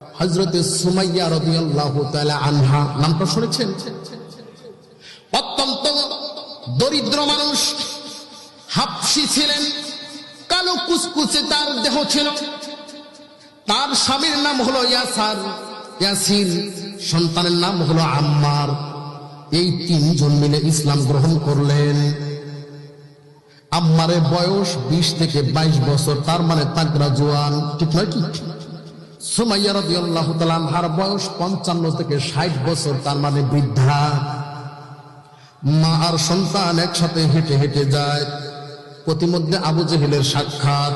হজরতে সুমাইয়া তাআলা আনহা নামটা শুনেছেন? অত্যন্ত দরিদ্র মানুষ ছিলেন, কালো তার দেহ ছিল। তার স্বামীর নাম হলো ইয়াসার ইয়াসির সন্তানের নাম হলো আম্মার। এই তিনজন মিলে ইসলাম গ্রহণ করলেন। আম্মারের বয়স বিশ থেকে বাইশ বছর, তার মানে তাগরা জোয়ান ঠিক নয় কি? পঞ্চান্ন থেকে ষাট বছর, তার মানে বৃদ্ধা। মা আর সন্তান একসাথে হেঁটে হেঁটে যায়। আবু জেহেলের সাক্ষাৎ।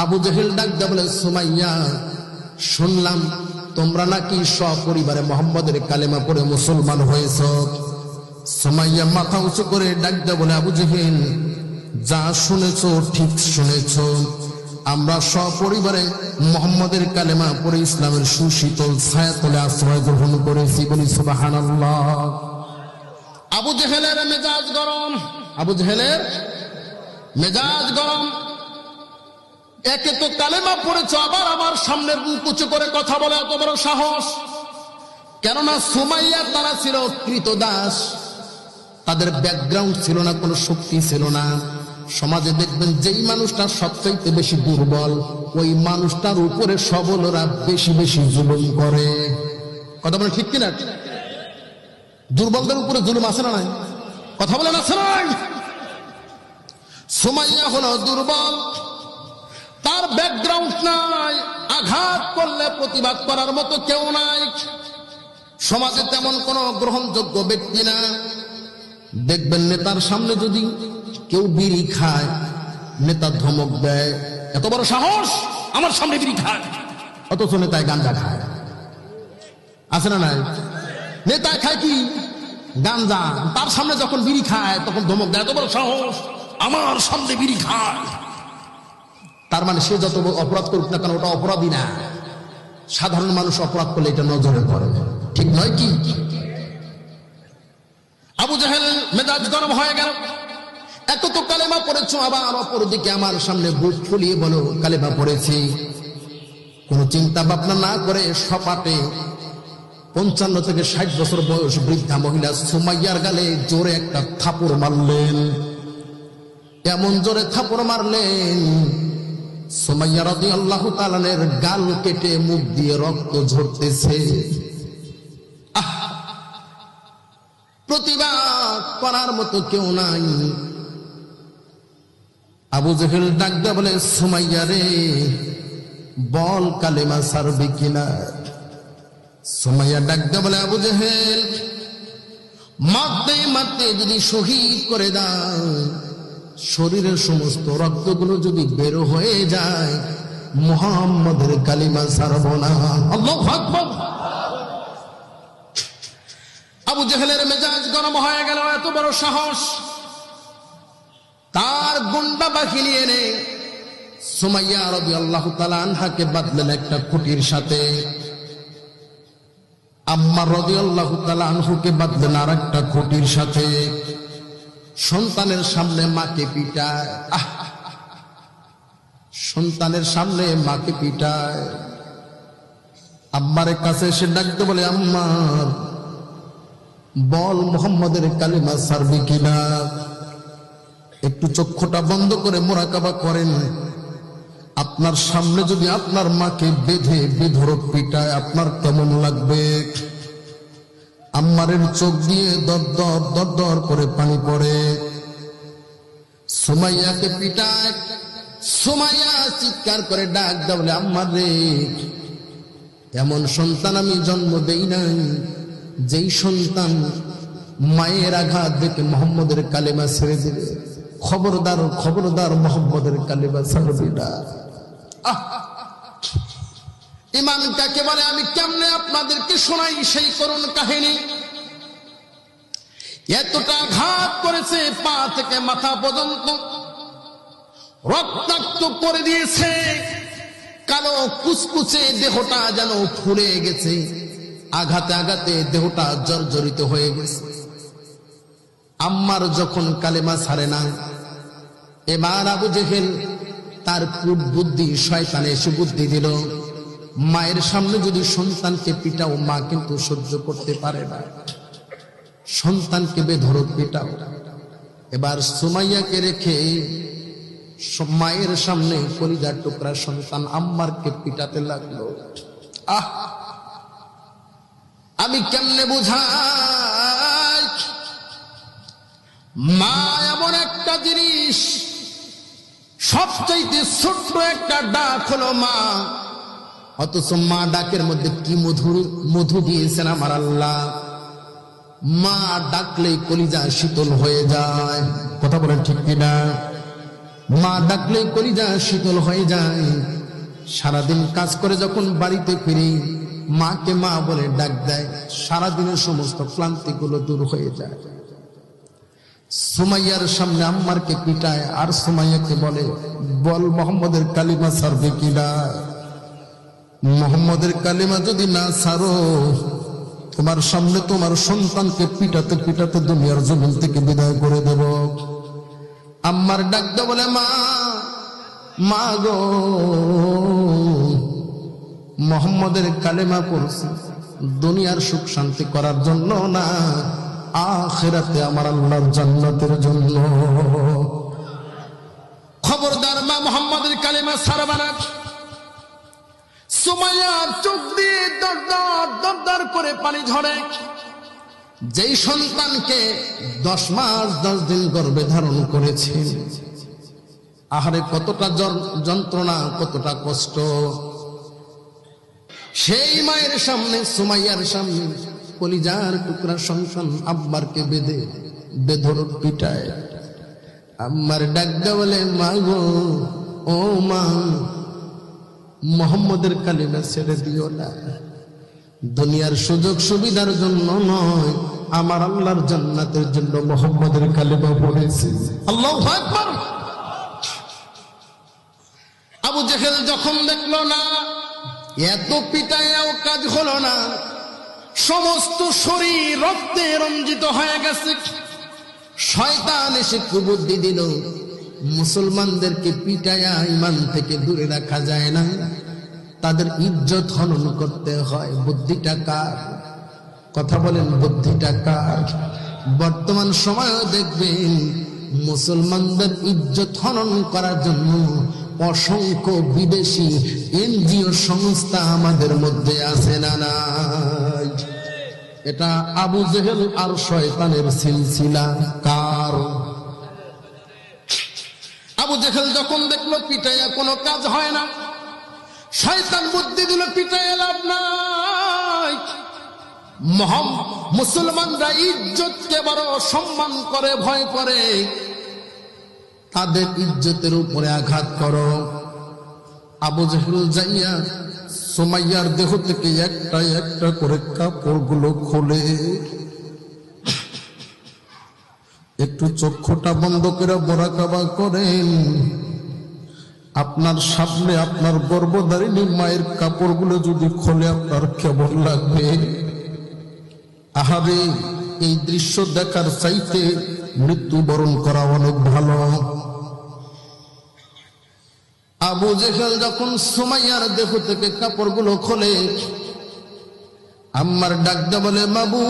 আবু জেহেল ডাক বলে, সুমাইয়া, শুনলাম তোমরা নাকি সপরিবারে মোহাম্মদের কালেমা পড়ে মুসলমান হয়েছ। সুমাইয়া মাথা উঁচু করে ডাক দেয়া বলে, আবু জেহেল, যা শুনেছ, ঠিক শুনেছ। আমরা সপরিবারে মোহাম্মদের কালেমা পরে ইসলামের সুশীতল ছায়াতলে আশ্রয় গ্রহণ করেছি বলি সুবাহানাল্লাহ। আবু জেহেলের মেজাজ গরম, আবু জেহেলের মেজাজ গরম। একে তো কালেমা পড়েছ, আবার আমার সামনের মুখ উঁচু করে কথা বলে এত বড় সাহস। কেননা সুমাইয়া তারা ছিল কৃত দাস তাদের ব্যাকগ্রাউন্ড ছিল না, কোনো শক্তি ছিল না। সমাজে দেখবেন যেই মানুষটা সবচাইতে বেশি দুর্বল, ওই মানুষটার উপরে সবলরা বেশি বেশি জুলুম করে। কথা বলে ঠিক কিনা? দুর্বলদের উপরে জুলুম আছে না নাই? কথা আছে নাই? সুমাইয়া হলো দুর্বল, তার ব্যাকগ্রাউন্ড নাই, আঘাত করলে প্রতিবাদ করার মতো কেউ নাই। সমাজে তেমন কোন গ্রহণযোগ্য ব্যক্তি না। দেখবেন নেতার সামনে যদি কেউ বিড়ি খায়, নেতা ধমক দেয়। এত বড় সাহস আমার সামনে বিড়ি খায়। অথচ নেতায় গাঞ্জা খায়। আছে না নাই? নেতায় খায় কি? গাঞ্জা। তার সামনে যখন বিড়ি খায়, তখন ধমক দেয়। এত বড় সাহস আমার সামনে বিড়ি খায়। তার মানে সে যত অপরাধ করুক না কেন, ওটা অপরাধী না। সাধারণ মানুষ অপরাধ করলে এটা নজরে পড়ে। ঠিক নয় কি? আবু জাহেল মেজাজ গরম হয়ে গেল। এত তো কালেমা পড়েছ, আবার অপরদিকে আমার সামনে বুক ফুলিয়ে বলো, কালেমা পড়েছি। কোনো চিন্তা ভাবনা না করে সপাটে পঞ্চান্ন থেকে ষাট বছর বয়স বৃদ্ধা মহিলা সুমাইয়ার গালে জোরে একটা থাপড় মারলেন। এমন জোরে থাপড় মারলেন? সুমাইয়া রাদি আল্লাহ তালানের গাল কেটে মুখ দিয়ে রক্ত ঝরতেছে! প্রতিবাদ করার মতো কেউ নাই। আবু জেহেল ডাক দেয়া বলে, সুমাইয়া রে, বল কালেমা সারবি কিনা? সুমাইয়া ডাক দেয়া বলে, আবু জেহেল, মারতে মারতে যদি শহীদ করে দাও শরীরের সমস্ত রক্তগুলো যদি বের হয়ে যায়, মুহাম্মদের কালিমা সারব না। আবু জেহেলের মেজাজ গরম হয়ে গেল, এত বড় সাহস। তার গুন্ডা বাহিনী এনে সুমাইয়া রবি আল্লাহ আনহাকে বাদলেন একটা খুঁটির সাথে। আম্মা রবি আল্লাহ আনহুকে বাদলেন আর একটা খুঁটির সাথে। সন্তানের সামনে মাকে পিটায়। আহ! সন্তানের সামনে মাকে পিটায়। আম্মারের কাছে এসে ডাকতে বলে আম্মার বল মোহাম্মদের কালিমা সারবি কিনা? একটু চক্ষুটা বন্ধ করে মোরাকাবা করেন। আপনার সামনে যদি আপনার মাকে বেঁধে বেধরক পিটায়, আপনার কেমন লাগবে? আম্মারের চোখ দিয়ে দর দর দর করে পানি পড়ে। সোমাইয়াকে পিটায়। সোমাইয়া চিৎকার করে ডাক দেয়, বলে আম্মার রে, এমন সন্তান আমি জন্ম দেই নাই। যেই সন্তান মায়ের আঘাত দেখে মোহাম্মদের কালেমা ছেড়ে দিবে। খবরদার খবরদার মোহাম্মদের কালেমা ছাড়বি না। আহ! বলে? আমি কেমনে আপনাদেরকে শোনাই সেই করুণ কাহিনী? এতটা ঘাত করেছে পা থেকে মাথা পর্যন্ত। রক্তাক্ত করে দিয়েছে। কালো কুচকুচে দেহটা যেন ফুলে গেছে। আঘাতে আঘাতে দেহটা জর্জরিত হয়ে গেছে। আম্মার যখন কালেমা ছাড়ে না এবার আবু জেহেল তার কূট বুদ্ধি শয়তানে এসে বুদ্ধি দিল। মায়ের সামনে যদি সন্তানকে পিটাও, মা কিন্তু সহ্য করতে পারে না। সন্তানকে বেধরক পিটাও। এবার সুমাইয়াকে রেখে মায়ের সামনে কলিজার টুকরা সন্তান আম্মারকে পিটাতে লাগল। আহ! আমি কেমনে বুঝাই? মা এমন একটা জিনিস সবচাইতে ছোট্ট একটা ডাক হলো মা। অথচ মা ডাকের মধ্যে কি মধুর মধু দিয়েছেন আমার আল্লাহ। মা ডাকলেই কলিজা শীতল হয়ে যায়। কথা বলেন ঠিক কিনা? মা ডাকলেই কলিজা শীতল হয়ে যায়। সারাদিন কাজ করে যখন বাড়িতে ফিরি, মাকে মা বলে ডাক দেয়। সারাদিনের সমস্ত ক্লান্তিগুলো দূর হয়ে যায়। সুমাইয়ার সামনে আম্মারকে পিটায়, আর সুমাইয়াকে বলে, বল মোহাম্মদের কালিমা সারবে কিনা? মোহাম্মদের কালিমা যদি না সারো তোমার সামনে তোমার সন্তানকে পিটাতে পিটাতে দুনিয়ার জমিন থেকে বিদায় করে দেব। আম্মার ডাক দে বলে, মা মা গো, মোহাম্মদের কালেমা পড়ছি। দুনিয়ার সুখ শান্তি করার জন্য না আখেরাতে আমার আল্লাহর জান্নাতের জন্য। খবরদার মা মোহাম্মদের কালিমা সারবানা সুমাইয়ার চোখ দিয়ে দর দর দর দর করে পানি ঝরে। যেই সন্তানকে দশ মাস, দশ দিন গর্ভে ধারণ করেছে। আহারে কতটা যন্ত্রণা, কতটা কষ্ট। সেই মায়ের সামনে, সুমাইয়ার সামনে কলিজার টুকরা সন্তান আব্বারকে বেঁধে বেধর পিটায়। আম্মার ডাকডা বলে, মা গো, ও মা, মোহাম্মদের কালিমা ছেড়ে দিও না। দুনিয়ার সুযোগ সুবিধার জন্য নয়, আমার আল্লাহর জান্নাতের জন্য মোহাম্মদের কালিমা পড়েছি। আল্লাহ আবু জেহেল যখন দেখল না, এত পিটায়ও কাজ হলো না সমস্ত শরীর রক্তে রঞ্জিত হয়ে গেছে। শয়তান এসে কুবুদ্ধি দিল। মুসলমানদেরকে পিটায়া ইমান থেকে দূরে রাখা যায় না। তাদের ইজ্জত হনন করতে হয়। বুদ্ধিটা কার? কথা বলেন, বুদ্ধিটা কার? বর্তমান সময়ও দেখবেন, মুসলমানদের ইজ্জত হনন করার জন্য অসংখ্য বিদেশি এনজিও সংস্থা আমাদের মধ্যে আছে না নাই এটা আবু জেহেল আর শয়তানের সিলসিলা, কার? আবু জেহেল যখন দেখল, পিটাইয়া কোনো কাজ হয় না। শয়তান বুদ্ধি দিল, পিটাইয়া লাভ নাই। মহম, মুসলমানরা ইজ্জতকে বড় সম্মান করে, ভয় করে। তাদের ইজ্জতের উপরে আঘাত করো। আবু জেহেল যাইয়া সোমাইয়ার দেহ থেকে একটা একটা করে কাপড়গুলো খোলে। একটু চক্ষুটা বন্ধ করে বড়া কাবা করেন। আপনার সামনে আপনার গর্ভধারিণী মায়ের কাপড়গুলো যদি খোলে, আপনার কেমন লাগবে? আহারে, এই দৃশ্য দেখার চাইতে মৃত্যুবরণ করা অনেক ভালো। আবু জেহেল যখন সুমাইয়ার দেহ থেকে কাপড়গুলো খোলে, আম্মার ডাকদা বলে বাবু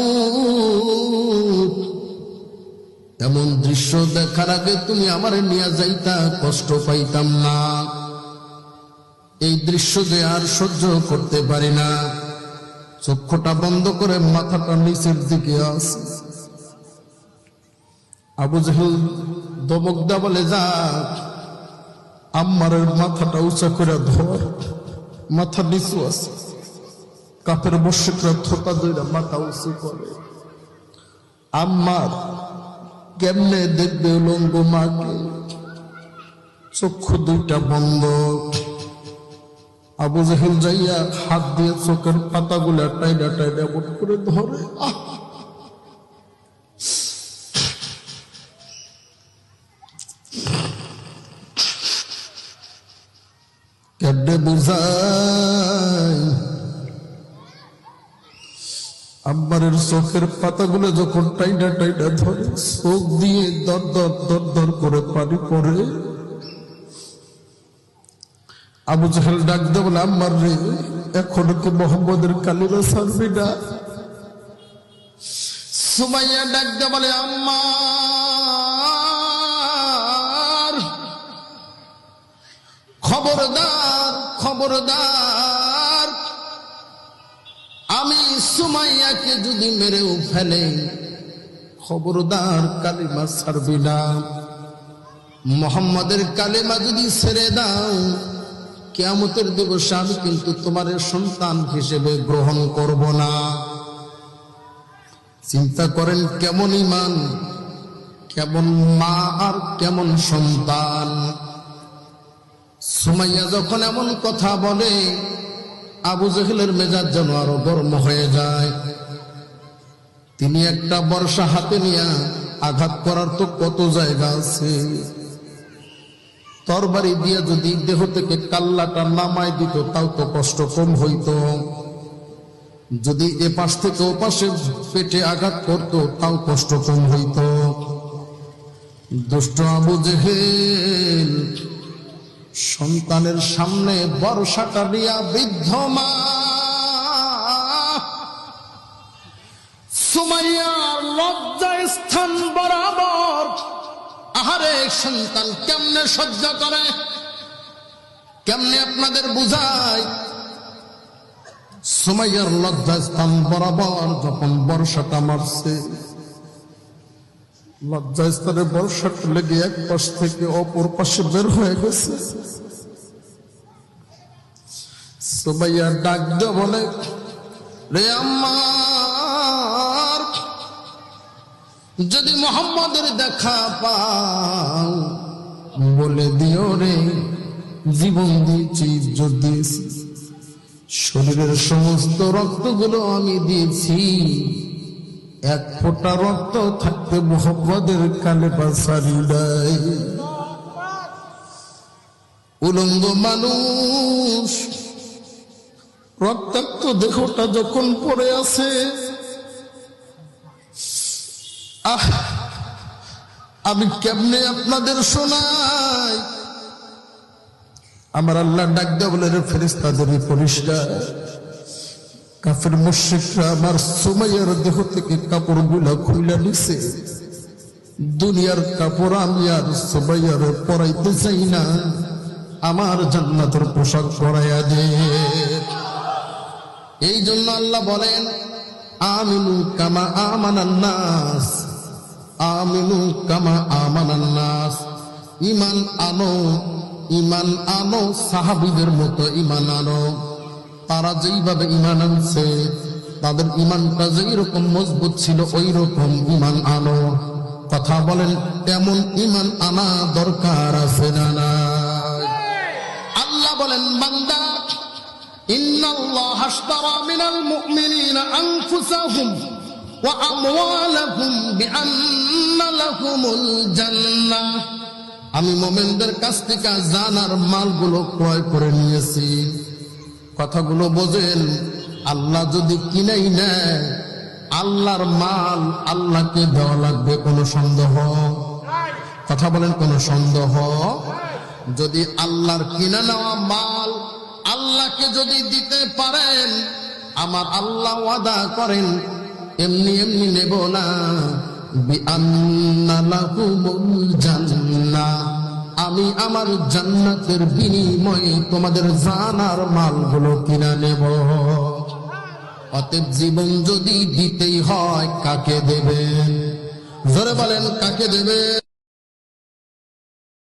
এমন দৃশ্য দেখার আগে তুমি আমার নিয়ে যাইতা কষ্ট পাইতাম না। এই দৃশ্য যে আর সহ্য করতে পারি না। চক্ষুটা বন্ধ করে মাথাটা নিচের দিকে আস। আবু জেহেল দমকদা বলে যা আম্মারের মাথাটা উঁচা করে ধর, মাথা নিচু আছে। কাপের বর্ষিকরা থোকা দইরা মাথা উঁচু করে। আম্মার কেমনে দেখবে উলঙ্গ মাকে? চক্ষু দুইটা বন্ধ। আবু জাহেল যাইয়া হাত দিয়ে চোখের পাতাগুলা টাইডা টাইডা করে ধরে, আহ! কেডে বুঝাই? আম্বারের চোখের পাতাগুলো যখন টাইডা টাইডা ধরে, চোখ দিয়ে দর দর দর দর করে পানি পড়ে। আবু জাহেল ডাক দে বলে, আম্মার রে, এখন কি মোহাম্মদের কালিমা ছাড়বি না? সুমাইয়া ডাকতে বলে আম্মার খবরদার খবরদার। আমি সুমাইয়াকে যদি মেরেও ফেলে, খবরদার কালিমা ছাড়বি না। মোহাম্মদের কালেমা যদি ছেড়ে দাও, কেয়ামতের দিবসে আমি কিন্তু তোমার সন্তান হিসেবে গ্রহণ করব না। চিন্তা করেন কেমন ইমান, কেমন মা আর কেমন সন্তান। সুমাইয়া যখন এমন কথা বলে, আবু জহেলের মেজাজ যেন আরও গরম হয়ে যায়। তিনি একটা বর্ষা হাতে নিয়ে আঘাত করার তো কত জায়গা আছে। তরবারি দিয়ে যদি দেহ থেকে কাল্লাটা নামায় দিত, তাও তো কষ্ট কম হইতো। যদি এ পাশ থেকে ও পাশে পেটে আঘাত করতো, তাও কষ্ট কম হইতো। দুষ্ট আবু জেহেল সন্তানের সামনে বর্ষাটা দিয়া বৃদ্ধ লজ্জা স্থান বরাবর, আহারে সন্তান কেমনে সহ্য করে? কেমনে আপনাদের বুঝায়? সুমাইয়ার লজ্জা স্থান বরাবর যখন বর্ষাটা মারছে লজ্জা স্থানে বর্ষাটা লেগে এক পাশ থেকে অপর পাশে বের হয়ে গেছে। সুমাইয়া ডাক বলে, রে আমার, যদি মোহাম্মদের দেখা পাও, বলে দিও রে, জীবন দিয়েছি, ইজ্জত দিয়েছি। শরীরের সমস্ত রক্তগুলো আমি দিয়েছি। এক ফোঁটা রক্ত থাকতে মোহাম্মদের কালে বাসারি নাই। উলঙ্গ মানুষ, রক্তাক্ত দেহটা যখন পড়ে আছে, আহ, আমি কেমনে আপনাদের শোনাই? আমার আল্লাহ ডাক দেয়া বলে রে পরিষ্কার। কাফের মুশ্রিকরা আমার সুমাইয়ার দেহ থেকে কাপড়গুলা খুইলা নিছে। দুনিয়ার কাপড় আমি আর সুমাইয়ার পরাইতে চাই না। আমার জান্নাতের পোশাক পরাইয়া দে। এই জন্য আল্লাহ বলেন, আমিনু কামা আমানান্নাস আমিনু কামা আমানান্নাস ইমান আনো ইমান আনো, সাহাবিদের মতো ইমান আনো। তারা যেইভাবে ইমান আনছে তাদের ইমানটা যেই রকম মজবুত ছিল ওই রকম ইমান আনো কথা বলেন এমন ইমান আনা দরকার আছে না নাই আল্লাহ বলেন বান্দা إن الله اشترى من المؤمنين أنفسهم وأموالهم بأن لهم الجنة আমি মোমেনদের কাছ থেকে জানার মালগুলো ক্রয় করে নিয়েছি কথাগুলো বোঝেন, আল্লাহ যদি কিনেই নেয়, আল্লাহর মাল আল্লাহকে দেওয়া লাগবে, কোনো সন্দেহ? কথা বলেন, কোনো সন্দেহ? যদি আল্লাহর কিনে নেওয়া মাল আল্লাহকে যদি দিতে পারেন, আমার আল্লাহ ওয়াদা করেন, এমনি এমনি নেব না। বিআন্না লাহুমুল জান্নাহ। আমি আমার জান্নাতের বিনিময়ে তোমাদের জানার মালগুলো কিনা নেব। অতএব জীবন যদি দিতেই হয়, কাকে দেবেন? জোরে বলেন, কাকে দেবেন?